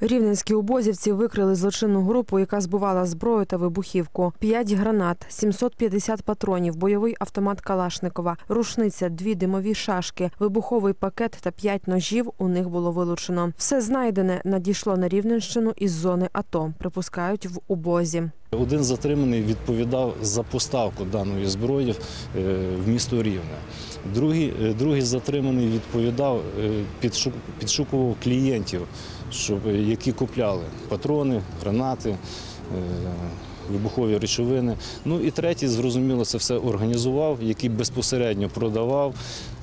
Рівненські обозівці викрили злочинну групу, яка збувала зброю та вибухівку. П'ять гранат, 750 патронів, бойовий автомат Калашникова, рушниця, дві димові шашки, вибуховий пакет та п'ять ножів у них було вилучено. Все знайдене надійшло на Рівненщину із зони АТО, припускають в убозі. Один затриманий відповідав за поставку даної зброї е, в місто Рівне. Другий, е, другий затриманий відповідав, е, підшу- підшукував клієнтів, щоб, які купляли патрони, гранати, вибухові речовини. Ну і третій, зрозуміло, це все організував, який безпосередньо продавав,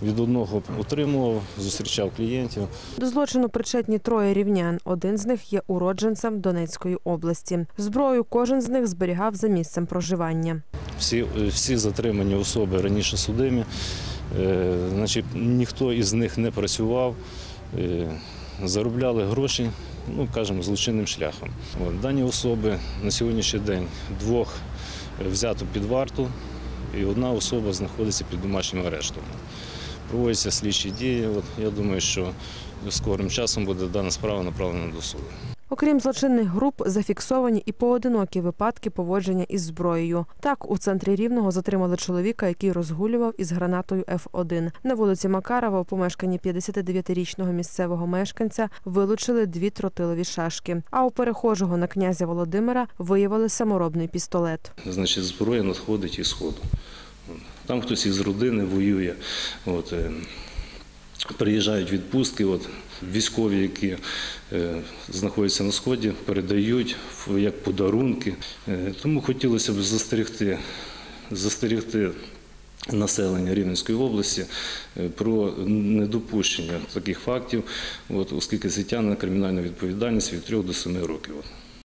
від одного отримував, зустрічав клієнтів. До злочину причетні троє рівнян. Один з них є уродженцем Донецької області. Зброю кожен з них зберігав за місцем проживання. Всі, всі затримані особи раніше судимі, е, значить, ніхто із них не працював, е, заробляли гроші, ну кажемо, злочинним шляхом. От, дані особи на сьогоднішній день двох взято під варту, і одна особа знаходиться під домашнім арештом. Проводяться слідчі дії. От, я думаю, що скорим часом буде дана справа направлена до суду. Окрім злочинних груп, зафіксовані і поодинокі випадки поводження із зброєю. Так, у центрі Рівного затримали чоловіка, який розгулював із гранатою Ф1. На вулиці Макарова у помешканні 59-річного місцевого мешканця вилучили дві тротилові шашки. А у перехожого на князя Володимира виявили саморобний пістолет. значить, зброя надходить із сходу. Там хтось із родини воює. От, е, приїжджають відпустки, от, військові, які е, знаходяться на сході, передають як подарунки. Е, тому хотілося б застерегти, застерегти населення Рівненської області е, про недопущення таких фактів, от, оскільки це тягне кримінальну відповідальність від 3 до 7 років.